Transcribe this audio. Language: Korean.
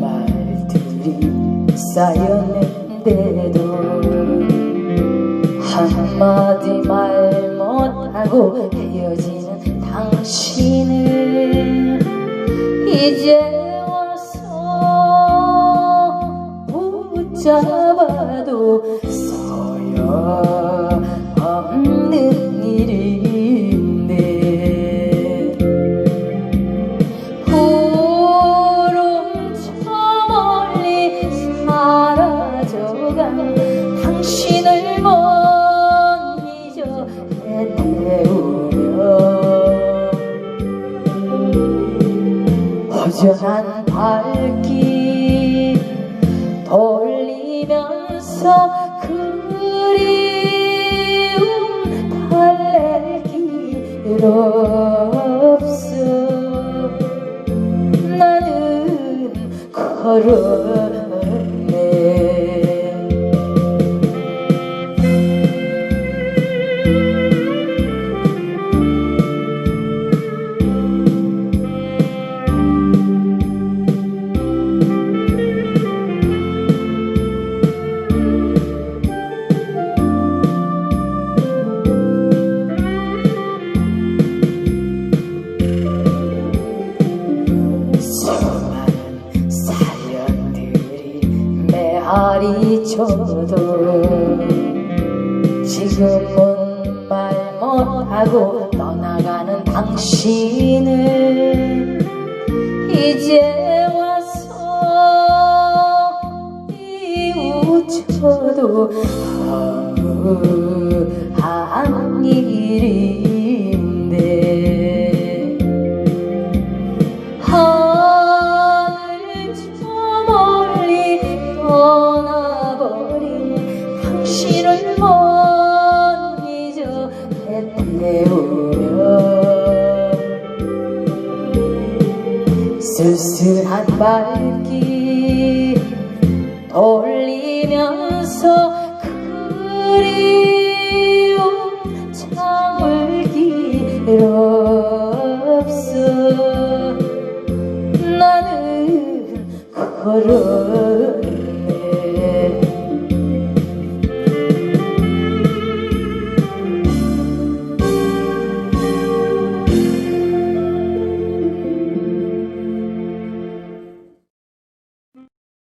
말들이 쌓였는데도 한마디 말 못하고 헤어지는 당신을 이제 와서 붙잡아도 허전한 발길 돌리면서 그리움 달랠 길 없어 나는 걸었 쳐도 지금은 말 못하고 떠나가는 당신을 이제 와서 이웃쳐도 허무한 일인 신을못 잊어 헤태우며 쓸쓸한 발길 돌리면서 그리운 창을 길없어. 나는 걸어